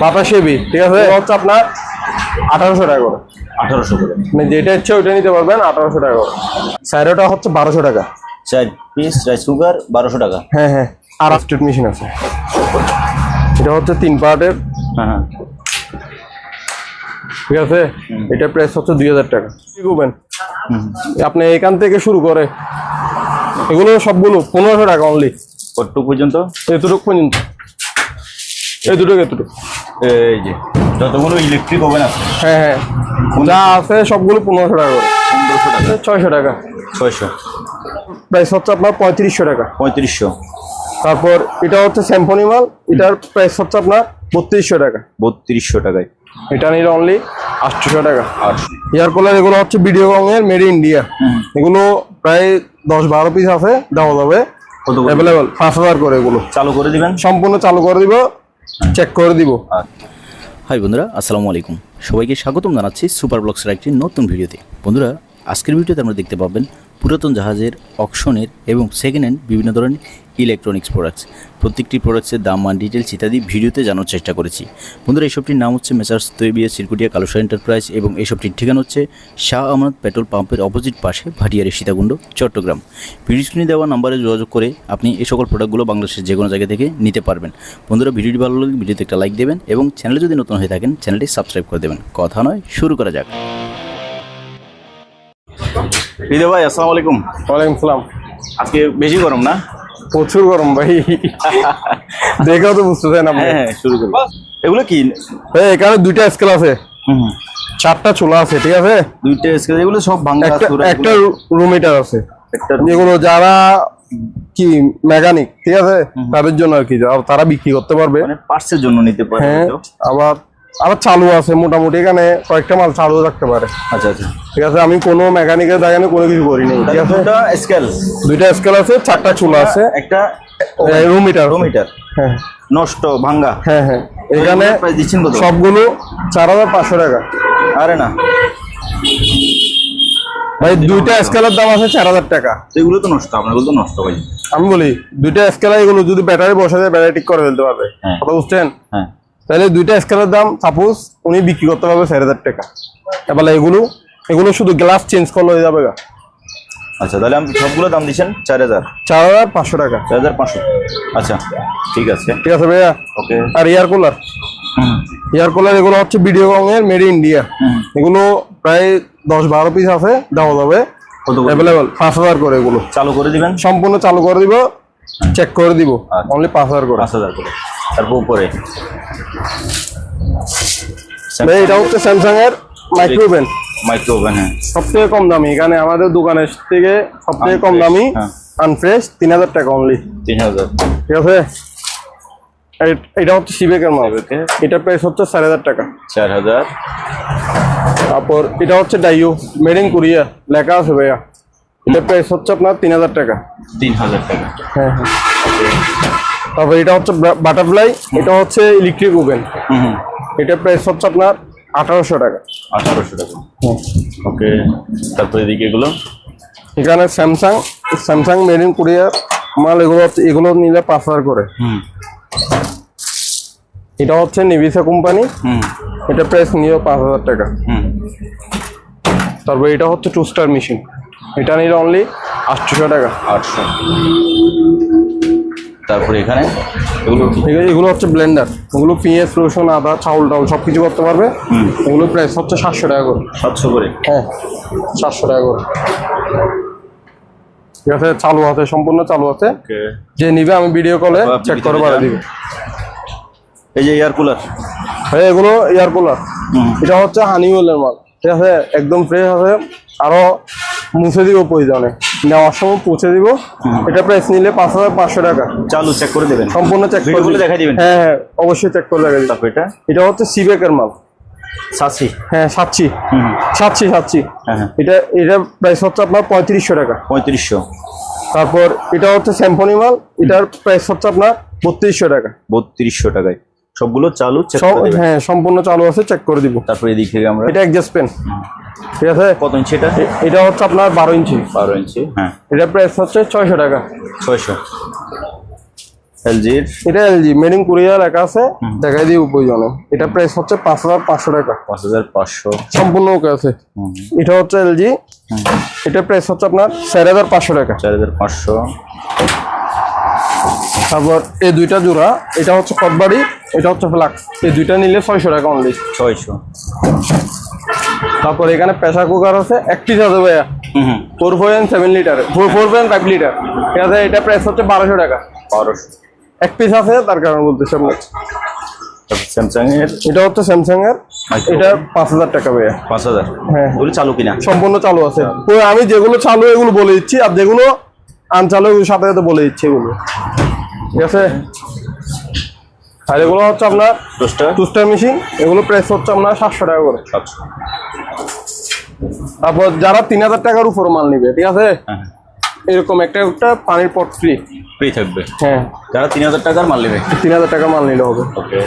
বাতাস হেভি ঠিক আছে? এটা হচ্ছে আপনার আঠারোশো টাকা করে। আঠারোশো করে। মানে যেটা ইচ্ছে ওইটা নিতে পারবেন আঠারোশো টাকা করে। স্যারোটা হচ্ছে বারোশো টাকা। চার পিস রাইস কুকার বারোশো টাকা। হ্যাঁ হ্যাঁ আর স্টেট মেশিন আছে। এটা হচ্ছে তিন পার্টের। হ্যাঁ হ্যাঁ। ঠিক আছে? এটা প্রাইস হচ্ছে দুই হাজার টাকা। কি করবেন? আপনি এখান থেকে শুরু করে এগুলো সবগুলো পনেরোশো টাকা অনলি কতটুকু পর্যন্ত? এতটুকু পর্যন্ত। এই দুটো এতটুকু এই যে যতগুলো ইলেকট্রিক ওভেন আছে। হ্যাঁ হ্যাঁ। যা আছে সবগুলো পনেরোশো টাকা করে। পনেরোশো টাকা। ছয়শো টাকা। ছয়শো। প্রাইস হচ্ছে আপনার পঁয়ত্রিশশো টাকা। পঁয়ত্রিশশো। তারপর এটা হচ্ছে স্যাম্পনি মাল এটার প্রাইস হচ্ছে আপনার বত্রিশশো টাকা। বত্রিশশো টাকায়। এটা নিলে অনলি আটশোশো টাকা। আটশো এয়ার কুলার এগুলো হচ্ছে ভিডিও এর মেড ইন্ডিয়া এগুলো প্রায় দশ বারো পিস আছে দেওয়া যাবে। অ্যাভেলেবেল পাঁচ হাজার করে এগুলো। চালু করে দিবেন? সম্পূর্ণ চালু করে দিব। চেক করে দিব। হাই বন্ধুরা, আসসালামু আলাইকুম। সবাইকে স্বাগতম জানাচ্ছি সুপার ব্লগসের একটি নতুন ভিডিওতে। বন্ধুরা, আজকের ভিডিওতে আমরা দেখতে পাবেন পুরাতন জাহাজের অকশনের এবং সেকেন্ড হ্যান্ড বিভিন্ন ধরনের ইলেকট্রনিক্স প্রোডাক্টস প্রত্যেকটি প্রোডাক্টসের দাম, মান ডিটেলস ইত্যাদি ভিডিওতে জানার চেষ্টা করেছি। বন্ধুরা এইসবটির নাম হচ্ছে মেসার্স তৈবিয়া, সিরকুটিয়া কালুসা এন্টারপ্রাইজ এবং এইসবটির ঠিকানা হচ্ছে শাহ আমানত পেট্রোল পাম্পের অপোজিট পাশে ভাটিয়ারি সীতাকুণ্ড, চট্টগ্রাম। ভিডিও স্ক্রিনে দেওয়া নাম্বারে যোগাযোগ করে আপনি এই সকল প্রোডাক্টগুলো বাংলাদেশের যে কোনো জায়গা থেকে নিতে পারবেন। বন্ধুরা, ভিডিওটি ভালো লাগলে ভিডিওতে একটা লাইক দেবেন এবং চ্যানেলে যদি নতুন হয়ে থাকেন চ্যানেলটি সাবস্ক্রাইব করে দেবেন। কথা নয়, শুরু করা যাক। হৃদয় ভাই আসসালামু আলাইকুম। ওয়ালাইকুম সালাম। আজকে বেশি গরম না? প্রচুর গরম ভাই। দেখেও তো বুঝতেছেন আপনি। হ্যাঁ হ্যাঁ শুরু করি এগুলো কি? এই এখানে দুইটা স্কেল আছে। হুম চারটা চুলা আছে ঠিক আছে? দুইটা স্কেল এগুলো সব ভাঙ্গা একটা এগুলো। রুম হিটার আছে। একটা যেগুলো যারা কি মেকানিক ঠিক আছে? তাদের জন্য আর কি। তারা বিক্রি করতে পারবে। মানে পার্টসের জন্য নিতে পারে হ্যাঁ আবার আবার চালু আছে মোটামুটি এখানে কয়েকটা মাল চালু থাকতে পারে। আচ্ছা আচ্ছা। ঠিক আছে আমি কোনো মেকানিকের জায়গায় কোনো কিছু করিনি। ঠিক আছে? দুটো স্কেল দুইটা স্কেল আছে চারটা চুলা আছে। একটা রুম হিটার মিটার হ্যাঁ। নষ্ট ভাঙ্গা। হ্যাঁ হ্যাঁ। এখানে সবগুলো চার হাজার পাঁচশো টাকা। আরে না। ভাই দুইটা স্কেলের দাম আছে চার হাজার টাকা। এগুলো তো নষ্ট আপনাগুলো তো নষ্ট ভাই। আমি বলি দুইটা স্কেলার এগুলো যদি ব্যাটারি বসে যায় ব্যাটারি ঠিক করে ফেলতে পারবে। হ্যাঁ। কথা বুঝছেন? হ্যাঁ। তাহলে দুইটা স্কেলের দাম সাপোজ উনি বিক্রি করতে পারবে চার হাজার টাকা। এবার এগুলো এগুলো শুধু গ্লাস চেঞ্জ করলে হয়ে যাবে আচ্ছা তাহলে আপনি সবগুলো দাম দিচ্ছেন চার হাজার? চার হাজার পাঁচশো টাকা। চার হাজার পাঁচশো। আচ্ছা ঠিক আছে। ঠিক আছে ভাইয়া? ওকে। আর এয়ার কুলার? এয়ার কুলার এগুলো হচ্ছে ভিডিও এর মেড ইন্ডিয়া এগুলো প্রায় দশ বারো পিস আছে দেওয়া যাবে? অ্যাভেলেবেল পাঁচ হাজার করে এগুলো। চালু করে দিবেন? সম্পূর্ণ চালু করে দিব চেক করে দিব। আচ্ছা। অনলি পাঁচ হাজার করে। পাঁচ হাজার করে। তারপর উপরে। এটা হচ্ছে স্যামসাং এর মাইক্রোওভেন মাইক্রো ওভেন হ্যাঁ। সবথেকে কম দামি। এখানে আমাদের দোকানের থেকে সবথেকে কম দামি হ্যাঁ। আনফ্রেশ তিন হাজার টাকা অনলি তিন হাজার। ঠিক আছে? এটা হচ্ছে সিবেকের মাল। এটা প্রাইস হচ্ছে চার হাজার টাকা। চার হাজার। তারপর এটা হচ্ছে ডাইও মেড ইন কোরিয়া লেখা আছে ভাইয়া। এটা প্রাইস হচ্ছে আপনার তিন হাজার টাকা। তিন হাজার টাকা। হ্যাঁ হ্যাঁ। তারপর এটা হচ্ছে বাটারফ্লাই এটা হচ্ছে ইলেকট্রিক ওভেন এটা প্রাইস হচ্ছে আপনার আঠারোশো টাকা। আঠারোশো টাকা। ওকে তারপরে এদিকে এগুলো? এখানে স্যামসাং স্যামসাং মেড ইন কোরিয়ার মাল এগুলো হচ্ছে এগুলো নিলে পাঁচ হাজার করে। হুম। এটা হচ্ছে নিভিসা কোম্পানি হুম। এটা প্রাইস নিয়ে পাঁচ হাজার টাকা। হুম। তারপর এটা হচ্ছে টু স্টার মেশিন এটা নিলে অনলি আটশোশো টাকা। আটশো। তারপরে এখানে এগুলো ঠিক আছে এগুলো হচ্ছে ব্লেন্ডার ওগুলো পেঁয়াজ রসুন আদা চাউল টাউল সব কিছু করতে পারবে। ওগুলো প্রাইস হচ্ছে সাতশো টাকা করে। সাতশো করে? হ্যাঁ সাতশো টাকা করে। ঠিক আছে চালু আছে সম্পূর্ণ চালু আছে যে নিবে আমি ভিডিও কলে চেক করে বাড়া। দিবে। এই যে এয়ার কুলার ভাই এগুলো এয়ার কুলার এটা হচ্ছে হানিওয়েলের মাল। ঠিক আছে? একদম ফ্রেশ আছে। আরও মুছে দিব প্রয়োজনে। নেওয়ার সময় পৌঁছে দিব। এটা প্রাইস নিলে পাঁচ হাজার পাঁচশো টাকা। চালু চেক করে দেবেন। সম্পূর্ণ চেক করে দিবেন। হ্যাঁ হ্যাঁ অবশ্যই চেক করে দেখা দিবেন। এটা? এটা হচ্ছে সিবেকের মাল। হ্যাঁ হ্যাঁ হ্যাঁ। এটা এটা প্রাইস হচ্ছে আপনার পঁয়ত্রিশশো টাকা। পঁয়ত্রিশশো। তারপর এটা হচ্ছে স্যাম্পনি মাল। এটার প্রাইস হচ্ছে আপনার বত্রিশশো টাকা। বত্রিশশো টাকায়। সবগুলো চালু চেক করে দেবেন। হ্যাঁ সম্পূর্ণ চালু আছে চেক করে দিব। তারপরে এদিক থেকে আমরা এটা অ্যাডজাস্ট পেন। ঠিক আছে? কত ইঞ্চি এটা? এটা হচ্ছে আপনার বারো ইঞ্চি। বারো ইঞ্চি হ্যাঁ। এটা প্রাইস হচ্ছে ছয়শো টাকা। ছয়শো। এলজির এটা এলজি মেড ইন কোরিয়া লেখা আছে দেখাই এটা প্রাইস হচ্ছে পাঁচ হাজার পাঁচশো টাকা। পাঁচ হাজার পাঁচশো। সম্পূর্ণ ওকে আছে। এটা হচ্ছে এলজি এটা প্রাইস হচ্ছে আপনার চার হাজার পাঁচশো টাকা। চার হাজার পাঁচশো। তারপর এই দুইটা জোড়া এটা হচ্ছে কটবাড়ি এটা হচ্ছে ফ্লাক্স। এই দুইটা নিলে ছয়শো টাকা অনলি ছয়শো। তারপর এখানে প্রেসার কুকার আছে এক পিস আছে ভাইয়া। Four point seven litre four four point five litre ঠিক আছে এটা প্রাইস হচ্ছে বারোশো টাকা। বারোশো। এক পিস আছে তার কারণে বলতেছি আপনার তারপর স্যামসাং এর এটা হচ্ছে স্যামসাং এর এটা পাঁচ হাজার টাকা ভাইয়া। পাঁচ হাজার? হ্যাঁ। ওগুলো চালু কিনা? সম্পূর্ণ চালু আছে। তো আমি যেগুলো চালু এগুলো বলে দিচ্ছি। আর যেগুলো আনচালু সাথে সাথে বলে দিচ্ছি এগুলো। ঠিক আছে? আর এগুলো হচ্ছে আপনার টুস্টার মেশিন এগুলো প্রাইস হচ্ছে আপনার সাতশো টাকা করে। তারপর যারা তিন হাজার টাকার উপর মাল নিবে ঠিক আছে? হ্যাঁ এরকম একটা একটা পানির পট ফ্রি ফ্রি থাকবে? হ্যাঁ। যারা তিন হাজার টাকার মাল নেবে? তিন হাজার টাকা মাল নিলে হবে। ওকে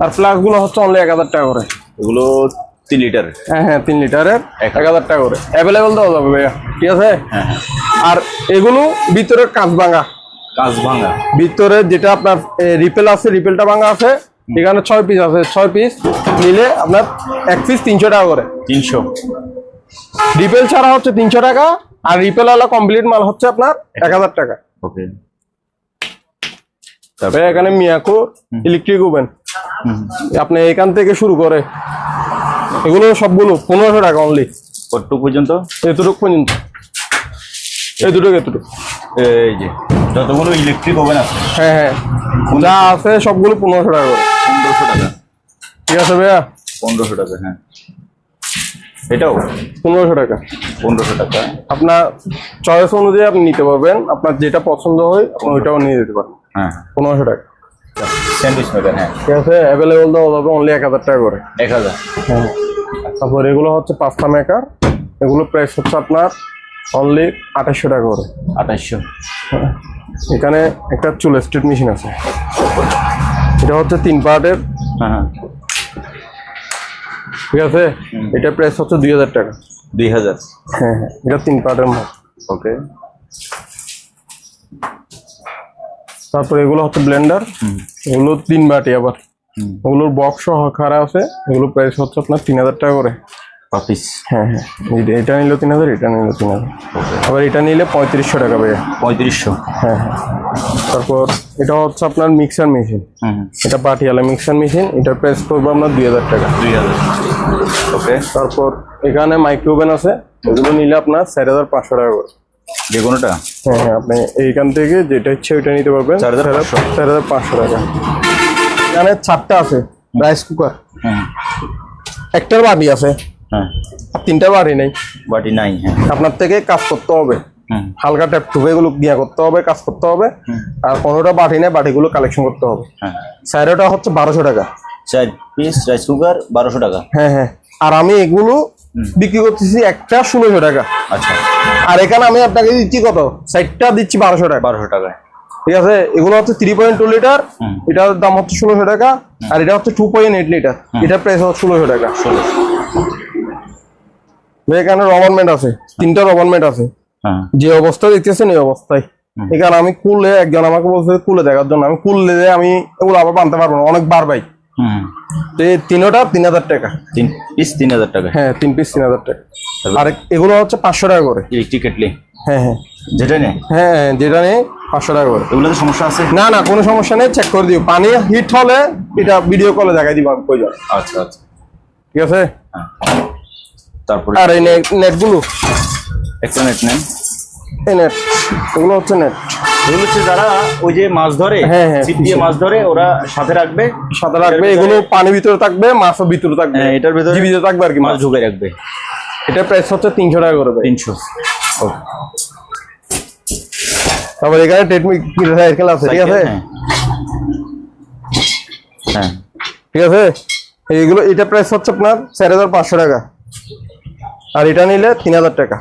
আর ফ্লাক্সগুলো হচ্ছে অনলি এক হাজার টাকা করে। এগুলো তিন লিটার হ্যাঁ হ্যাঁ তিন লিটারের। এক হাজার। টাকা করে। অ্যাভেলেবেল দেওয়া যাবে ভাইয়া। ঠিক আছে? হ্যাঁ হ্যাঁ। আর এগুলো ভিতরের কাঁচ ভাঙা। কাঁচ ভাঙা। ভিতরে যেটা আপনার রিপেল আছে রিপেলটা ভাঙা আছে এখানে ছয় পিস আছে। ছয় পিস নিলে আপনার এক পিস তিনশো টাকা করে। তিনশো। রিপেল ছাড়া হচ্ছে তিনশো টাকা আর রিপেল ওয়ালা কমপ্লিট মাল হচ্ছে আপনার এক হাজার টাকা। ওকে। তারপরে এখানে মিয়াকো ইলেকট্রিক ওভেন আপনি এখান থেকে শুরু করে এগুলো সবগুলো পনেরোশো টাকা অনলি কতটুকু পর্যন্ত? এতটুকু পর্যন্ত। এই দুটো এতটুকু। এই যে যতগুলো ইলেকট্রিক ওভেন আছে। হ্যাঁ হ্যাঁ। যা আছে সবগুলো পনেরোশো টাকা করে। পনেরোশো টাকা। ঠিক আছে ভাইয়া? পনেরোশো টাকা হ্যাঁ। এটাও? পনেরোশো টাকা। পনেরোশো টাকা। আপনার চয়েস অনুযায়ী আপনি নিতে পারবেন। আপনার যেটা পছন্দ হয় আপনি ওইটাও নিয়ে যেতে পারেন। হ্যাঁ। পনেরোশো টাকা। স্যান্ডউইচ মেকার হ্যাঁ। ঠিক আছে অ্যাভেলেবল দেওয়া যাবে অনলি এক হাজার টাকা করে। এক হাজার। হ্যাঁ। তারপর এগুলো হচ্ছে পাঁচটা মেকার এগুলো প্রাইস হচ্ছে আপনার অনলি আঠাশশো টাকা করে। আঠাশশো। এখানে একটা চুল স্ট্রিট মেশিন আছে। এটা হচ্ছে তিন পার্টের। হ্যাঁ হ্যাঁ। ঠিক আছে? এটা প্রাইস হচ্ছে দুই হাজার টাকা। দুই হাজার। হ্যাঁ হ্যাঁ। এটা তিন পার্টের ওকে। তারপর এগুলো হচ্ছে ব্লেন্ডার এগুলো তিন বাটি আবার। ওগুলোর বক্স সহ খারা আছে এগুলো প্রাইস হচ্ছে আপনার তিন হাজার টাকা করে। পাপিস হ্যাঁ হ্যাঁ। এটা নিলে তিন হাজার এটা নিলে তিন হাজার। আবার এটা নিলে পঁয়ত্রিশশো টাকা ভাইয়া। পঁয়ত্রিশশো। হ্যাঁ হ্যাঁ। তারপর এটা হচ্ছে আপনার মিক্সার মেশিন এটা পাটিয়ালা মিক্সার মেশিন এটার প্রাইস পড়বে আপনার দুই হাজার টাকা। দুই হাজার। ওকে তারপর এখানে মাইক্রোওভেন আছে এগুলো নিলে আপনার চার হাজার পাঁচশো টাকা করে। যে কোনোটা? হ্যাঁ হ্যাঁ আপনি এইখান থেকে যেটা ইচ্ছে ওইটা নিতে পারবেন। 4,500 চার হাজার পাঁচশো টাকা। এখানে চারটা আছে রাইস কুকার হুম একটার বাটি আছে। হ্যাঁ। তিনটা বাটি নেই। বাটি নাই হ্যাঁ। আপনার থেকে কাজ করতে হবে। হালকা ট্যাপ টুপে এগুলো গিয়া করতে হবে কাজ করতে হবে। আর পনেরোটা বাটি নেই বাটিগুলো কালেকশন করতে হবে। হ্যাঁ। স্যারেটা হচ্ছে বারোশো টাকা। চার পিস রাইস কুকার বারোশো টাকা। হ্যাঁ হ্যাঁ। আর আমি এগুলো বিক্রি করতেছি একটা ষোলোশো টাকা। আচ্ছা। আর এখানে আমি আপনাকে দিচ্ছি কত? সাইডটা দিচ্ছি বারোশো টাকা। বারোশো টাকায়। ঠিক আছে? এগুলো হচ্ছে থ্রি পয়েন্ট টু লিটার এটার দাম হচ্ছে ষোলোশো টাকা আর এটা হচ্ছে টু পয়েন্ট এইট লিটার এটার প্রাইস হচ্ছে ষোলোশো টাকা। এখানে রবারমেন্ট আছে তিনটা রবারমেন্ট আছে। হ্যাঁ। যে অবস্থা দেখতেছেন এই অবস্থায়। এখানে আমি কুলে একজন আমাকে বলছে কুলে দেখার জন্য আমি কুললে যে আমি এগুলো আবার বানতে পারব না অনেক বার ভাই হুম। তো এই তিনোটা তিন হাজার টাকা। তিন পিস তিন হাজার টাকা। হ্যাঁ তিন পিস তিন হাজার টাকা। আর এগুলো হচ্ছে পাঁচশো টাকা করে। ইলেকট্রিক কেটলি হ্যাঁ হ্যাঁ। যেটা নেই হ্যাঁ, যেটা নেই পাঁচশো টাকা করে। এগুলোতে সমস্যা আছে? না না কোনো সমস্যা নেই চেক করে দিও। পানি হিট হলে এটা ভিডিও কলে দেখাই দিব আমি আচ্ছা আচ্ছা। ঠিক আছে? হ্যাঁ তারপরে? আর এই নেটগুলো একটা নেট নেন। এই নেট এগুলো হচ্ছে নেট এগুলো হচ্ছে যারা ওই যে মাছ ধরে হ্যাঁ, হ্যাঁ, ছিপ দিয়ে মাছ ধরে ওরা সাথে রাখবে। সাথে রাখবে এগুলো পানি ভিতরে থাকবে মাছও ভিতরে থাকবে। হ্যাঁ, এটার ভিতরে জীবিত থাকবে আর কি মাছ ঢুকে রাখবে। এটা প্রাইস হচ্ছে তিনশো টাকা করে ভাই। তিনশো। তারপর এখানে টেকনিক সাইকেল আছে? ঠিক আছে? হ্যাঁ। হ্যাঁ। ঠিক আছে? এইগুলো এটা প্রাইস হচ্ছে আপনার চার হাজার পাঁচশো টাকা। আর এটা নিলে তিন হাজার টাকা।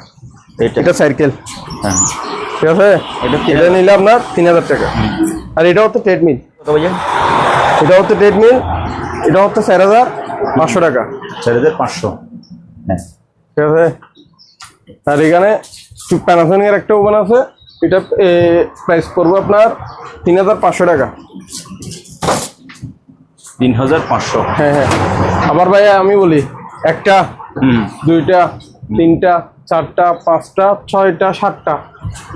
এটা। সাইকেল। হ্যাঁ। ঠিক আছে? এটা নিলে আপনার তিন হাজার টাকা। আর এটা হচ্ছে ট্রেডমিল এটা হচ্ছে ট্রেডমিল এটা হচ্ছে চার হাজার পাঁচশো টাকা। চার হাজার পাঁচশো। হ্যাঁ। ঠিক আছে? আর এখানে প্যানাসোনিকের একটা ওভেন আছে। এটা প্রাইস পড়বে আপনার তিন হাজার পাঁচশো টাকা। তিন হাজার পাঁচশো। হ্যাঁ হ্যাঁ। আবার ভাইয়া আমি বলি একটা দুইটা তিনটা চারটা পাঁচটা ছয়টা সাতটা।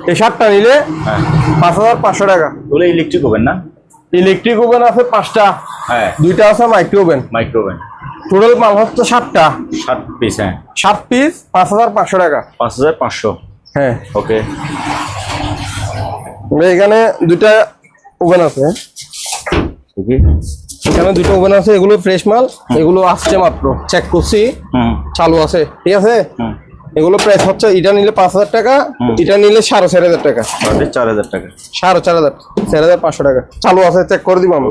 এই সাতটা নিলে হ্যাঁ। পাঁচ হাজার পাঁচশো টাকা। বলে ইলেকট্রিক ওভেন না? ইলেকট্রিক ওভেন আছে পাঁচটা। হ্যাঁ। দুইটা আছে micro oven micro oven total মাল হচ্ছে সাতটা। সাত পিস হ্যাঁ। সাত পিস পাঁচ হাজার পাঁচশো টাকা। পাঁচ হাজার পাঁচশো। হ্যাঁ। ওকে এখানে দুইটা ওভেন আছে। এখানে দুটো ওভেন আছে এগুলো ফ্রেশ মাল এগুলো আসছে মাত্র। চেক করছি চালু আছে ঠিক আছে? এগুলো প্রাইস হচ্ছে এটা নিলে পাঁচ হাজার টাকা এটা নিলে সাড়ে চার হাজার টাকা। চার হাজার টাকা। সাড়ে চার হাজার চার হাজার পাঁচশো টাকা। চালু আছে চেক করে দিব আমি।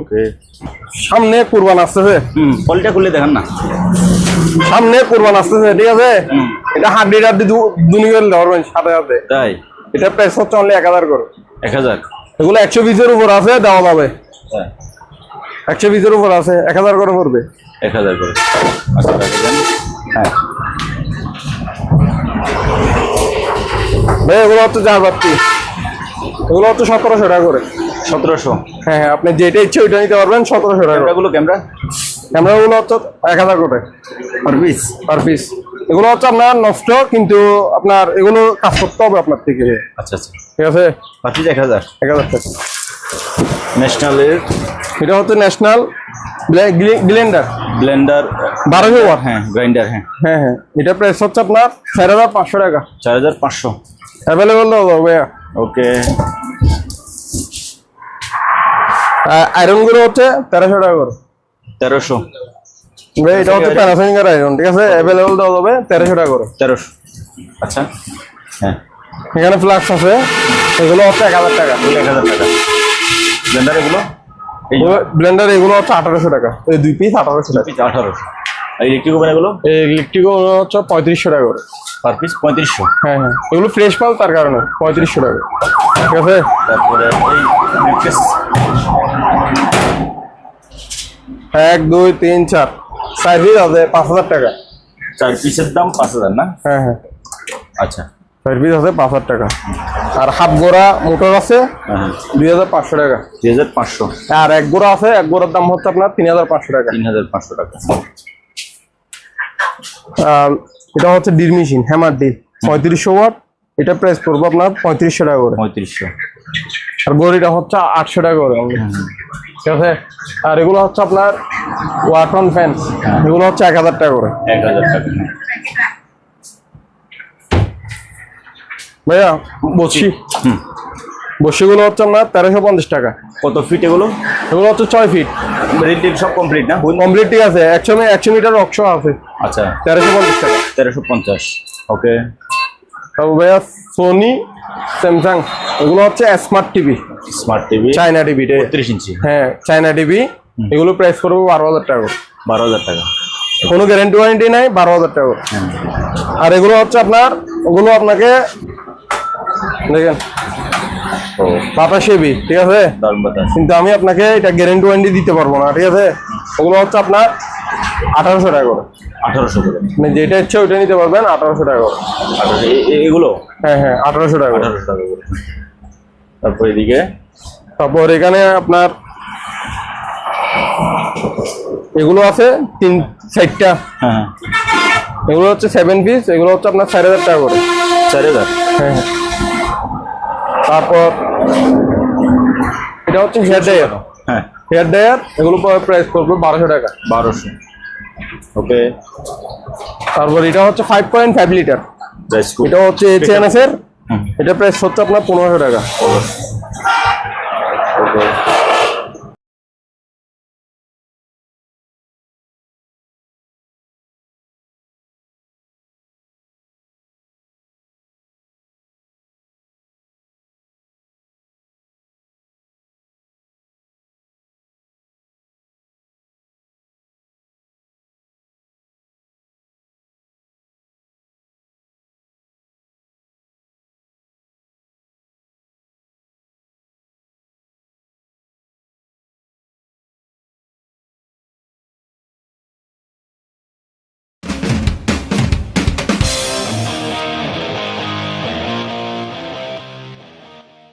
সামনে কুরবান আসতেছে। পলিটা খুলে দেখান না। সামনে কুরবান আসতেছে ঠিক আছে? এটা হাড্ডি টাড্ডি দুনি করে ধরবেন সাথে সাথে তাই? এটা প্রাইস হচ্ছে অনলি এক হাজার করে। এক হাজার। এগুলো একশো বিশের উপর আছে দেওয়া যাবে। হ্যাঁ। একশো বিশের উপর আছে এক হাজার করে পড়বে। এক হাজার করে। আচ্ছা হ্যাঁ। ভাই এগুলো হচ্ছে যা বাড়তি। এগুলো হচ্ছে সতেরোশো টাকা করে। সতেরোশো? হ্যাঁ হ্যাঁ আপনি যেটা ইচ্ছে ওইটা নিতে পারবেন সতেরোশো টাকা ক্যামেরাগুলো ক্যামেরা? ক্যামেরাগুলো হচ্ছে এক হাজার করে। পার পিস পার পিস এগুলো হচ্ছে আপনার নষ্ট কিন্তু আপনার এগুলো কাজ করতে হবে আপনার থেকে। আচ্ছা আচ্ছা। ঠিক আছে? পার এক হাজার? এক হাজার টাকা। ন্যাশনালের? এটা হচ্ছে ন্যাশনাল ব্লেন্ডার ব্লেন্ডার? বারোশো ওয়াট। হ্যাঁ গ্রাইন্ডার হ্যাঁ। হ্যাঁ হ্যাঁ। এটা প্রাইস হচ্ছে আপনার চার হাজার পাঁচশো টাকা। চার হাজার পাঁচশো। অ্যাভেলেবল ভাইয়া। ওকে। আয়রনগুলো হচ্ছে তেরোশো টাকা করে। তেরোশো। এটা হচ্ছে প্যানাসোনিকের আয়রন ঠিক আছে? অ্যাভেলেবল দেওয়া যাবে তেরোশো টাকা করে। তেরোশো। আচ্ছা। হ্যাঁ। এখানে ফ্লাক্স আছে। এগুলো হচ্ছে এক হাজার টাকা। এক হাজার টাকা। ব্লেন্ডার এগুলো? এই ব্লেন্ডার এগুলো হচ্ছে আঠারোশো টাকা। এই দুই পিস আঠারোশো টাকা পিস আঠারোশো। ইলেকট্রিক ওভেন এগুলো? হচ্ছে পঁয়ত্রিশশো টাকা করে। পার পিস পঁয়ত্রিশশো। হ্যাঁ হ্যাঁ। এগুলো ফ্রেশ মাল তার কারণে পঁয়ত্রিশশো টাকা। ঠিক আছে? তারপরে এক দুই তিন চার। চার পিস আছে পাঁচ হাজার টাকা। চার পিসের দাম পাঁচ হাজার না? হ্যাঁ হ্যাঁ। আচ্ছা। চার পিস আছে পাঁচ হাজার টাকা। আর হাফ গোড়া মোটর আছে হ্যাঁ হ্যাঁ। দুই হাজার পাঁচশো টাকা। দুই হাজার পাঁচশো। আর এক গোড়া আছে এক গোড়ার দাম হচ্ছে আপনার তিন হাজার পাঁচশো টাকা। তিন হাজার পাঁচশো টাকা। এটা হচ্ছে ডিল মেশিন হ্যামার ডিল। পঁয়ত্রিশশো ওয়াট এটা প্রাইস পড়ব আপনার পঁয়ত্রিশশো টাকা করে। পঁয়ত্রিশশো। আর গড়িটা হচ্ছে আটশো টাকা করে। ঠিক আছে? আর এগুলো হচ্ছে আপনার ওয়াটন ফ্যান। এগুলো হচ্ছে এক হাজার টাকা করে। এক হাজার টাকা। ভাইয়া বসি। বসিগুলো হচ্ছে আপনার তেরোশো পঞ্চাশ টাকা। কত ফিট এগুলো? এগুলো হচ্ছে ছয় ফিট। রেড সব কমপ্লিট না? কমপ্লিট ঠিক আছে। একশো একশো মিটার অক্ষ আছে। আচ্ছা। তেরোশো পঞ্চাশ টাকা। তেরোশো পঞ্চাশ। ওকে তারপর ভাইয়া সোনি স্যামসাং এগুলো হচ্ছে smart TV smart TV China TV বত্রিশ ইঞ্চি। হ্যাঁ চায়না টিভি এগুলো প্রাইস করব বারো হাজার টাকা। বারো হাজার টাকা। কোনো গ্যারেন্টি ওয়ারেন্টি নাই বারো হাজার টাকা আর এগুলো হচ্ছে আপনার ওগুলো আপনাকে দেখেন। ও। বাতাস হেভি ঠিক আছে? কিন্তু আমি আপনাকে এটা গ্যারেন্টি ওয়ারেন্টি দিতে পারব না ঠিক আছে? ওগুলো হচ্ছে আপনার আঠারোশো টাকা করে। আঠারোশো করে। মানে যেটা ইচ্ছে ওইটা নিতে পারবেন আঠারোশো টাকা করে। এগুলো? হ্যাঁ হ্যাঁ আঠারোশো টাকা আঠারোশো টাকা করে। তারপর এদিকে? তারপর এখানে আপনার এগুলো আছে তিন চারটা। হ্যাঁ হ্যাঁ। এগুলো হচ্ছে সেভেন পিস এগুলো হচ্ছে আপনার চার হাজার টাকা করে। চার হাজার? হ্যাঁ হ্যাঁ। তারপর এটা হচ্ছে হেয়ার ড্রায়ার। হ্যাঁ। হেয়ার ড্রায়ার এগুলো প্রাইস করবে বারোশো টাকা। বারোশো। ওকে। তারপর এটা হচ্ছে five point five litre price এটা হচ্ছে এইচএনএস এর। এটা প্রাইস হচ্ছে আপনার পনেরোশো টাকা। ওকে।